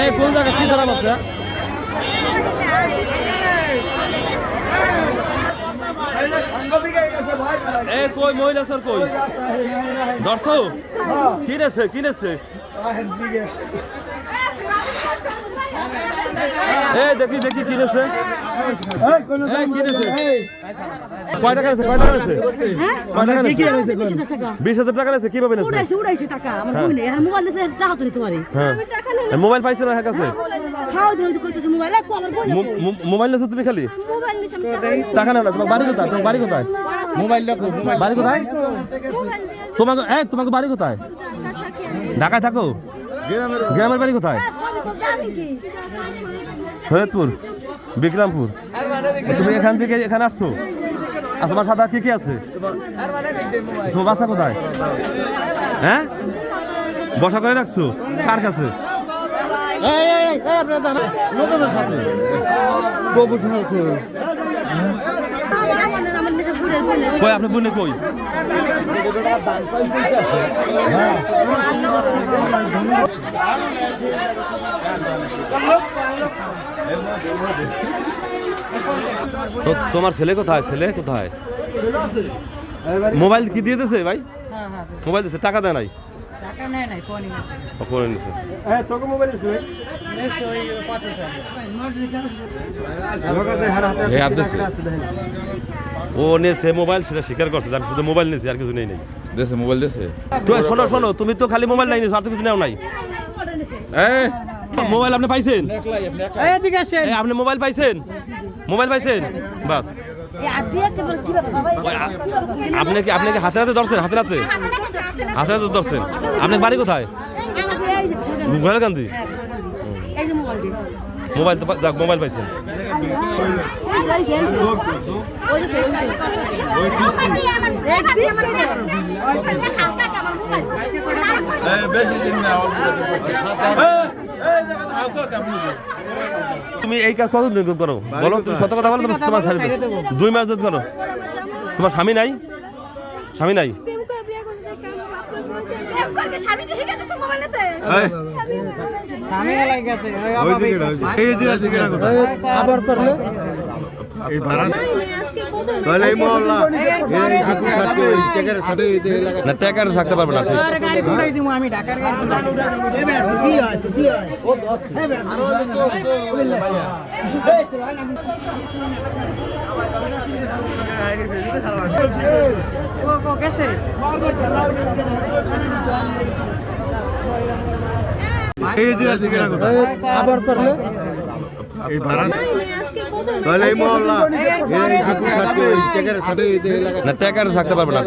এই কোন জায়গা কি ধরা মাছ এ কই মহিলা স্যার কই ধরছো কিনেছে কিনেছে এ দেখি দেখি কিনেছে এই কিনেছে কয় টাকা আছে কয় টাকা আছে কয় টাকা আছে বিশ হাজার টাকা আছে কীভাবে নেছে উড়াইছে উড়াইছে টাকা। আমার বোন এখন মোবাইল নিছে টাকা তো হ্যাঁ। মোবাইল পাইছে না হ্যাঁ কাছে? দিলে কইতেছে মোবাইল আর আমার মোবাইল নেছো তুমি খালি? মোবাইল টাকা না তোমার বাড়ি কোথায়? তোমার বাড়ি কোথায়? মোবাইল বাড়ি কোথায়? তোমাকে এই তোমাকে বাড়ি কোথায়? ঢাকায় থাকো? গ্রামের বাড়ি কোথায়? শরীয়তপুর বিক্রমপুর। তুমি এখান থেকে এখানে আসছো? আর তোমার সাথে কে কে আছে? তোমার বাসা কোথায়? হ্যাঁ? বসা করে রাখছো? কার কাছে? আপনি বোনে কই? তো তোমার ছেলে কোথায় ছেলে কোথায় মোবাইল কি দিয়ে দিয়েছে ভাই মোবাইল দিয়েছে টাকা দেয় নাই ও, ফোনে নিছে এ, হাত দিছে। ও নেছে মোবাইল সেটা স্বীকার করছে আমি শুধু মোবাইল নিয়েছি আর কিছু নেই নাই দেশে মোবাইল দেশে তো শোনো শোনো তুমি তো খালি মোবাইল নাই নিয়েছো আর তো কিছু নেও নাই এই মোবাইল আপনি পাইছেন আপনি মোবাইল পাইছেন মোবাইল পাইছেন বাস আপনি কি আপনি কি হাতে হাতে ধরছেন হাতে হাতে হাতে হাতে ধরছেন আপনি বাড়ি কোথায় যে মোবাইল তো যাক মোবাইল পাইছেন বিশ বেশি দিন না অল্প তুমি এই কাজ কতদিন করো? বলো তুমি সত্য কথা বলো তুমি তোমার স্বামী দেবো দুই মাস দিন করো। তোমার স্বামী নাই? স্বামী নাই? আবার করলে? না টাকা থাকতে পারবে না আবার করলে এই ভাড়া তাহলে এই মহল্লা। এই টেকার থাকতে পারবে না